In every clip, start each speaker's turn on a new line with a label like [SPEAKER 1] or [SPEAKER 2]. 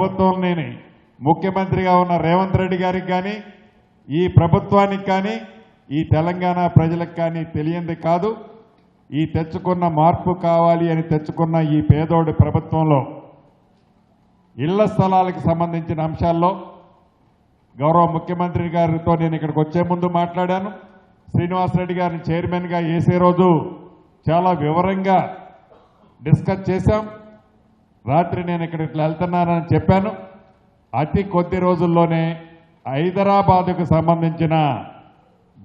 [SPEAKER 1] ప్రభుత్వంలోని ముఖ్యమంత్రిగా ఉన్న రేవంత్ రెడ్డి గారికి కానీ ఈ ప్రభుత్వానికి కానీ ఈ తెలంగాణ ప్రజలకు కానీ తెలియంది కాదు. ఈ తెచ్చుకున్న మార్పు కావాలి అని తెచ్చుకున్న ఈ పేదోడి ప్రభుత్వంలో ఇళ్ళ స్థలాలకు సంబంధించిన అంశాల్లో గౌరవ ముఖ్యమంత్రి గారితో నేను ఇక్కడికి వచ్చే ముందు మాట్లాడాను. శ్రీనివాసరెడ్డి గారిని చైర్మన్గా వేసే రోజు చాలా వివరంగా డిస్కస్ చేశాం. రాత్రి నేను ఇక్కడ ఇట్లా వెళ్తున్నానని చెప్పాను. అతి కొద్ది రోజుల్లోనే హైదరాబాదుకు సంబంధించిన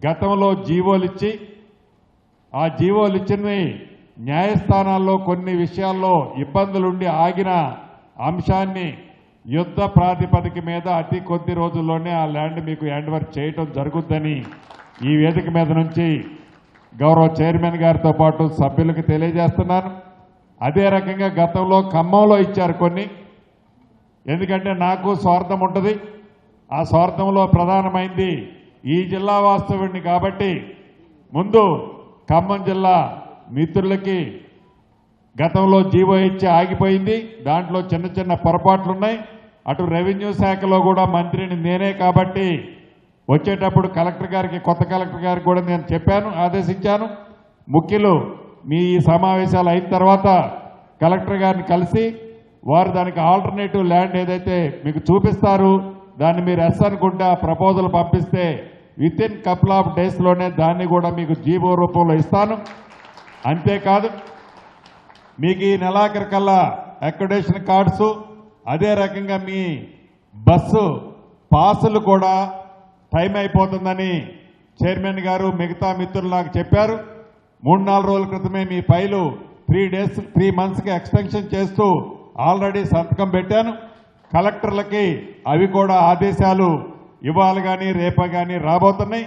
[SPEAKER 1] గతంలో జీవోలు ఇచ్చి ఆ జీవోలు ఇచ్చినవి న్యాయస్థానాల్లో కొన్ని విషయాల్లో ఇబ్బందులుండి ఆగిన అంశాన్ని యుద్ధ ప్రాతిపదిక మీద అతి కొద్ది రోజుల్లోనే ఆ ల్యాండ్ మీకు హ్యాండ్ వర్క్ చేయటం జరుగుద్దని ఈ వేదిక మీద నుంచి గౌరవ చైర్మన్ గారితో పాటు సభ్యులకు తెలియజేస్తున్నాను. అదే రకంగా గతంలో ఖమ్మంలో ఇచ్చారు కొన్ని. ఎందుకంటే నాకు స్వార్థం ఉంటుంది. ఆ స్వార్థంలో ప్రధానమైంది ఈ జిల్లా వాస్తవుడిని కాబట్టి ముందు ఖమ్మం జిల్లా మిత్రులకి గతంలో జీవో ఇచ్చి ఆగిపోయింది. దాంట్లో చిన్న చిన్న పొరపాట్లున్నాయి. అటు రెవెన్యూ శాఖలో కూడా మంత్రిని నేనే కాబట్టి వచ్చేటప్పుడు కలెక్టర్ గారికి కొత్త కలెక్టర్ గారికి కూడా నేను చెప్పాను ఆదేశించాను. ముఖ్యులు మీ ఈ సమావేశాలు అయిన తర్వాత కలెక్టర్ గారిని కలిసి వారు దానికి ఆల్టర్నేటివ్ ల్యాండ్ ఏదైతే మీకు చూపిస్తారు దాన్ని మీరు ఎస్ అనుకుంటే ఆ ప్రపోజల్ పంపిస్తే విత్ ఇన్ కపుల్ ఆఫ్ డేస్లోనే దాన్ని కూడా మీకు జీవో రూపంలో ఇస్తాను. అంతేకాదు మీకు ఈ నెలాఖరు కల్లా అకామిడేషన్ కార్డ్స్ అదే రకంగా మీ బస్సు పాసులు కూడా టైం అయిపోతుందని చైర్మన్ గారు మిగతా మిత్రులు నాకు చెప్పారు. మూడు నాలుగు రోజుల క్రితమే మీ ఫైలు త్రీ డేస్ త్రీ మంత్స్కి ఎక్స్టెన్షన్ చేస్తూ ఆల్రెడీ సంతకం పెట్టాను. కలెక్టర్లకి అవి కూడా ఆదేశాలు ఇవాళ కానీ రేప కానీ రాబోతున్నాయి.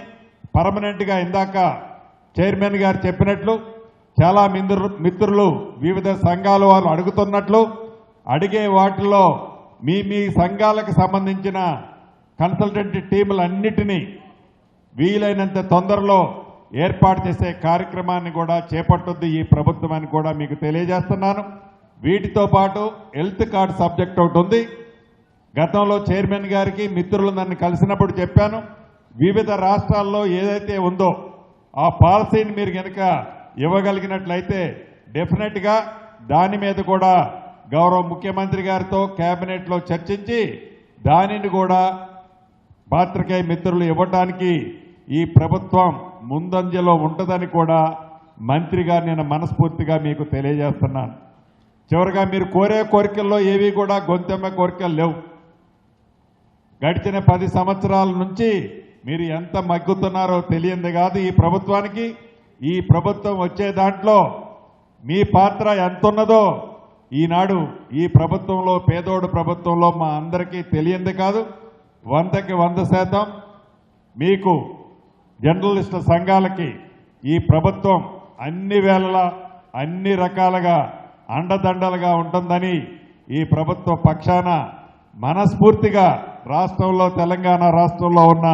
[SPEAKER 1] పర్మనెంట్గా ఇందాక చైర్మన్ గారు చెప్పినట్లు చాలా మిందురు మిత్రులు వివిధ సంఘాల వారు అడుగుతున్నట్లు అడిగే వాటిల్లో మీ మీ సంఘాలకు సంబంధించిన కన్సల్టెంట్ టీములన్నిటినీ వీలైనంత తొందరలో ఏర్పాటు చేసే కార్యక్రమాన్ని కూడా చేపట్టుద్ది ఈ ప్రభుత్వం అని కూడా మీకు తెలియజేస్తున్నాను. వీటితో పాటు హెల్త్ కార్డ్ సబ్జెక్ట్ ఒకటి ఉంది. గతంలో చైర్మన్ గారికి మిత్రులు నన్ను కలిసినప్పుడు చెప్పాను వివిధ రాష్ట్రాల్లో ఏదైతే ఉందో ఆ పాలసీని మీరు కనుక ఇవ్వగలిగినట్లయితే డెఫినెట్గా దాని మీద కూడా గౌరవ ముఖ్యమంత్రి గారితో కేబినెట్లో చర్చించి దానిని కూడా పాత్రికేయ మిత్రులు ఇవ్వటానికి ఈ ప్రభుత్వం ముందంజలో ఉంటుందని కూడా మంత్రిగా నేను మనస్ఫూర్తిగా మీకు తెలియజేస్తున్నాను. చివరిగా మీరు కోరే కోరికల్లో ఏవి కూడా గొంతెమ్మ కోరికలు లేవు. గడిచిన పది సంవత్సరాల నుంచి మీరు ఎంత మగ్గుతున్నారో తెలియంది కాదు. ఈ ప్రభుత్వానికి ఈ ప్రభుత్వం వచ్చే దాంట్లో మీ పాత్ర ఎంత ఉన్నదో ఈనాడు ఈ ప్రభుత్వంలో పేదోడు ప్రభుత్వంలో మా అందరికీ తెలియంది కాదు. వందకి వంద శాతం మీకు జర్నలిస్టుల సంఘాలకి ఈ ప్రభుత్వం అన్ని వేళలా అన్ని రకాలుగా అండదండలుగా ఉంటుందని ఈ ప్రభుత్వ పక్షాన మనస్ఫూర్తిగా రాష్ట్రంలో తెలంగాణ రాష్ట్రంలో ఉన్న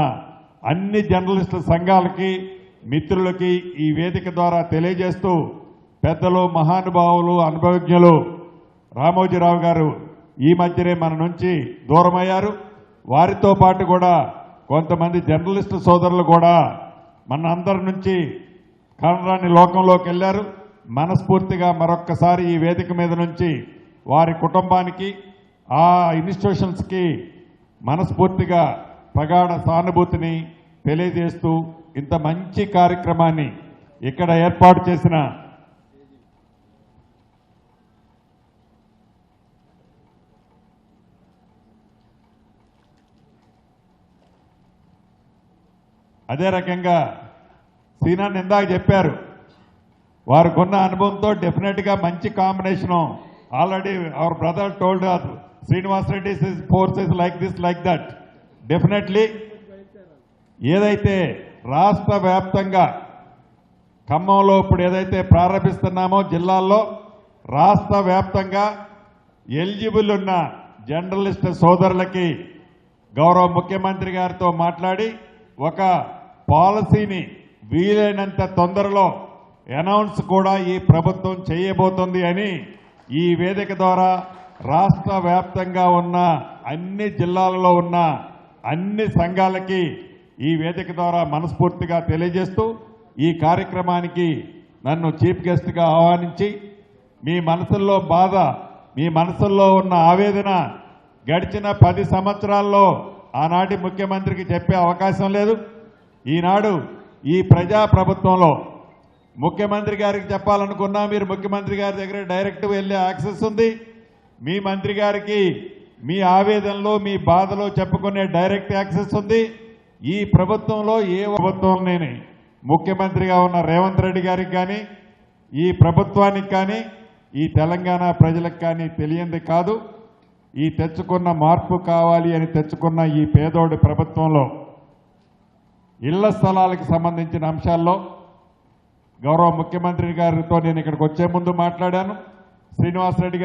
[SPEAKER 1] అన్ని జర్నలిస్టుల సంఘాలకి మిత్రులకి ఈ వేదిక ద్వారా తెలియజేస్తూ పెద్దలు మహానుభావులు అనుభవజ్ఞులు రామోజీరావు గారు ఈ మధ్యనే మన నుంచి దూరమయ్యారు. వారితో పాటు కూడా కొంతమంది జర్నలిస్టు సోదరులు కూడా మన అందరి నుంచి కనరాని లోకంలోకి వెళ్ళారు. మనస్ఫూర్తిగా మరొక్కసారి ఈ వేదిక మీద నుంచి వారి కుటుంబానికి ఆ ఇన్స్టిట్యూషన్స్కి మనస్ఫూర్తిగా ప్రగాఢ సానుభూతిని తెలియజేస్తూ ఇంత మంచి కార్యక్రమాన్ని ఇక్కడ ఏర్పాటు చేసిన అదే రకంగా సీనాన్ని ఇందాక చెప్పారు. వారికున్న అనుభవంతో డెఫినెట్గా మంచి combination. Already our brother told Srinivas Reddy force is like this like that definitely ఏదైతే రాష్ట్ర వ్యాప్తంగా ఖమ్మంలో ఇప్పుడు ఏదైతే ప్రారంభిస్తున్నామో జిల్లాల్లో రాష్ట్ర వ్యాప్తంగా ఎలిజిబుల్ ఉన్న జర్నలిస్ట్ సోదరులకి గౌరవ ముఖ్యమంత్రి గారితో మాట్లాడి ఒక పాలసీని వీలైనంత తొందరలో అనౌన్స్ కూడా ఈ ప్రభుత్వం చేయబోతుంది అని ఈ వేదిక ద్వారా రాష్ట్ర వ్యాప్తంగా ఉన్న అన్ని జిల్లాలలో ఉన్న అన్ని సంఘాలకి ఈ వేదిక ద్వారా మనస్ఫూర్తిగా తెలియజేస్తూ ఈ కార్యక్రమానికి నన్ను చీఫ్ గెస్ట్గా ఆహ్వానించి మీ మనసుల్లో బాధ మీ మనసుల్లో ఉన్న ఆవేదన గడిచిన పది సంవత్సరాల్లో ఆనాటి ముఖ్యమంత్రికి చెప్పే అవకాశం లేదు. ఈనాడు ఈ ప్రజా ప్రభుత్వంలో ముఖ్యమంత్రి గారికి చెప్పాలనుకున్నా మీరు ముఖ్యమంత్రి గారి దగ్గర డైరెక్ట్ వెళ్ళే యాక్సెస్ ఉంది. మీ మంత్రి గారికి మీ ఆవేదనలో మీ బాధలో చెప్పుకునే డైరెక్ట్ యాక్సెస్ ఉంది. ఈ ప్రభుత్వంలో ఏ ప్రభుత్వం ముఖ్యమంత్రిగా ఉన్న రేవంత్ రెడ్డి గారికి కానీ ఈ ప్రభుత్వానికి కానీ ఈ తెలంగాణ ప్రజలకు కానీ తెలియంది కాదు. ఈ తెచ్చుకున్న మార్పు కావాలి అని తెచ్చుకున్న ఈ పేదోడి ప్రభుత్వంలో ఇళ్ళ స్థలాలకు సంబంధించిన అంశాల్లో గౌరవ ముఖ్యమంత్రి గారితో నేను ఇక్కడికి వచ్చే ముందు మాట్లాడాను. శ్రీనివాసరెడ్డి గారు